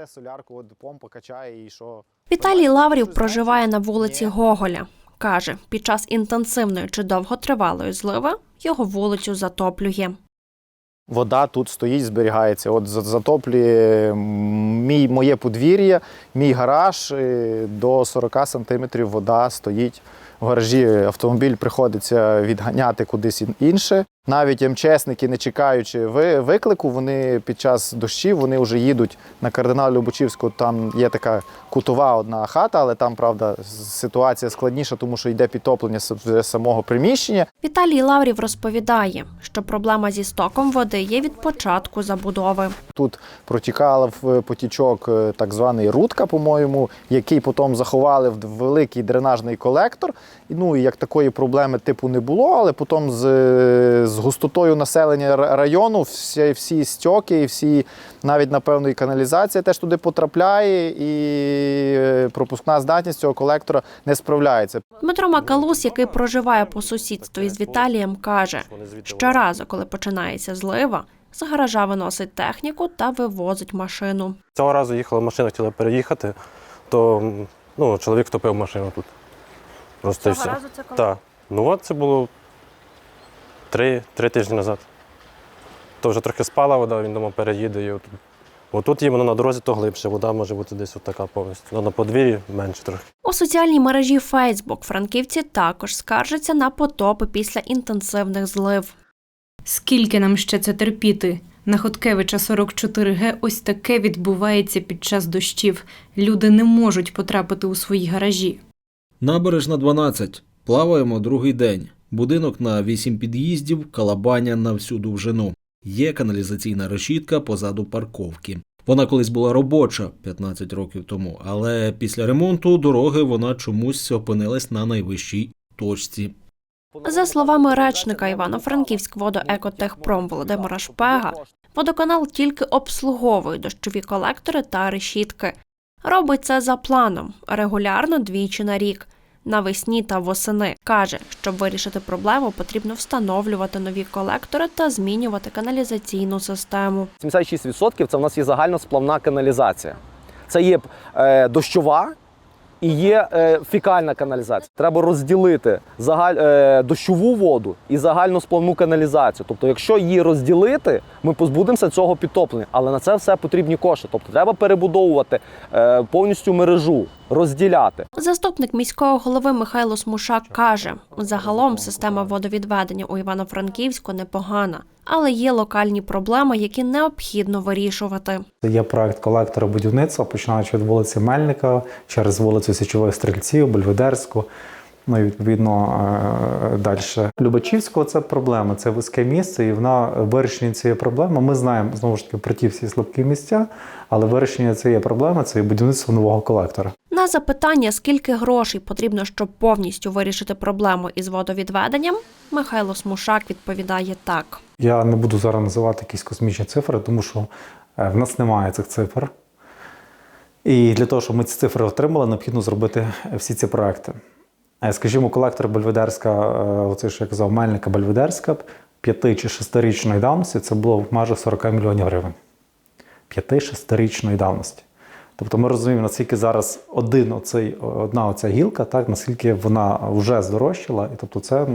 берете солярку, от помпа качає і що. Віталій Лаврів проживає на вулиці Гоголя. Каже, під час інтенсивної чи довготривалої зливи його вулицю затоплює. Вода тут стоїть, зберігається. От затоплює мій, моє подвір'я, мій гараж до 40 сантиметрів вода стоїть в гаражі. Автомобіль приходиться відганяти кудись інше. Навіть МЧСники, не чекаючи ви- виклику, вони під час дощів вони вже їдуть на кардинал Любочівську. Там є така кутова одна хата, але там, правда, ситуація складніша, тому що йде підтоплення вже самого приміщення. Віталій Лаврів розповідає, що проблема зі стоком води є від початку забудови. Тут протікала в потічок е, так званий рудка, по-моєму, який потім заховали в великий дренажний колектор. Ну і як такої проблеми типу не було, але потім з, з густотою населення району всі, всі стьоки, і всі навіть напевно і каналізація теж туди потрапляє, і е, пропускна здатність цього колектора не справляється. Дмитро Макалус, який проживає по сусідству із Віталієм, каже, щоразу, коли починається злива, з гаража виносить техніку та вивозить машину. Цього разу їхала машина, хотіла переїхати, то ну, чоловік втопив машину тут. Просто і все. це коли? Так. Ну от це було три, три тижні назад. То вже трохи спала вода, він думав, переїде. І отут. Отут іменно на дорозі то глибше, вода може бути десь от така повністю. Ну, на подвір'ї менше трохи. У соціальній мережі Facebook франківці також скаржаться на потопи після інтенсивних злив. Скільки нам ще це терпіти? На Хоткевича 44Г ось таке відбувається під час дощів. Люди не можуть потрапити у свої гаражі. Набережна 12. Плаваємо другий день. Будинок на 8 під'їздів, калабаня на всю довжину. Є каналізаційна решітка позаду парковки. Вона колись була робоча 15 років тому, але після ремонту дороги вона чомусь опинилась на найвищій точці. За словами речника Івано-Франківськ водоекотехпром Володимира Шпега, водоканал тільки обслуговує дощові колектори та решітки. Робить це за планом регулярно двічі на рік. Навесні та восени каже, щоб вирішити проблему, потрібно встановлювати нові колектори та змінювати каналізаційну систему. 76% це в нас є загальносплавна каналізація. Це є е, дощова і є е, фікальна каналізація. Треба розділити загаль, е, дощову воду і загальносплавну каналізацію. Тобто, якщо її розділити, ми позбудемося цього підтоплення. Але на це все потрібні кошти. Тобто, треба перебудовувати е, повністю мережу, розділяти. Заступник міського голови Михайло Смушак каже: загалом система водовідведення у Івано-Франківську непогана, але є локальні проблеми, які необхідно вирішувати. Є проект колектора будівництва, починаючи від вулиці Мельника, через вулицю Січових Стрільців, Бельведерську. Ну і відповідно е, далі. Любачівського це проблема, це вузьке місце, і вона вирішення цієї проблеми. Ми знаємо знову ж таки про ті всі слабкі місця, але вирішення цієї проблеми це будівництво нового колектора. На запитання, скільки грошей потрібно, щоб повністю вирішити проблему із водовідведенням, Михайло Смушак відповідає так. Я не буду зараз називати якісь космічні цифри, тому що е, в нас немає цих цифр. І для того, щоб ми ці цифри отримали, необхідно зробити всі ці проекти. Е, Скажімо, колектор Бельведерська, е, оце що я казав, Мельника Бельведерська, п'яти чи шестирічної давності це було майже 40 мільйонів гривень. П'яти-шестирічної давності. Тобто ми розуміємо, наскільки зараз один оцей, одна оця гілка, так, наскільки вона вже здорожчала, і тобто це,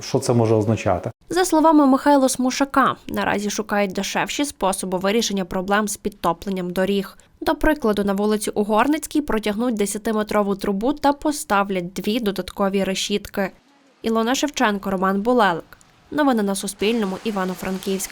що це може означати. За словами Михайла Смушака, наразі шукають дешевші способи вирішення проблем з підтопленням доріг. До прикладу, на вулиці Угорницькій протягнуть 10-метрову трубу та поставлять дві додаткові решітки. Ілона Шевченко, Роман Булелик. Новини на Суспільному. Івано-Франківськ.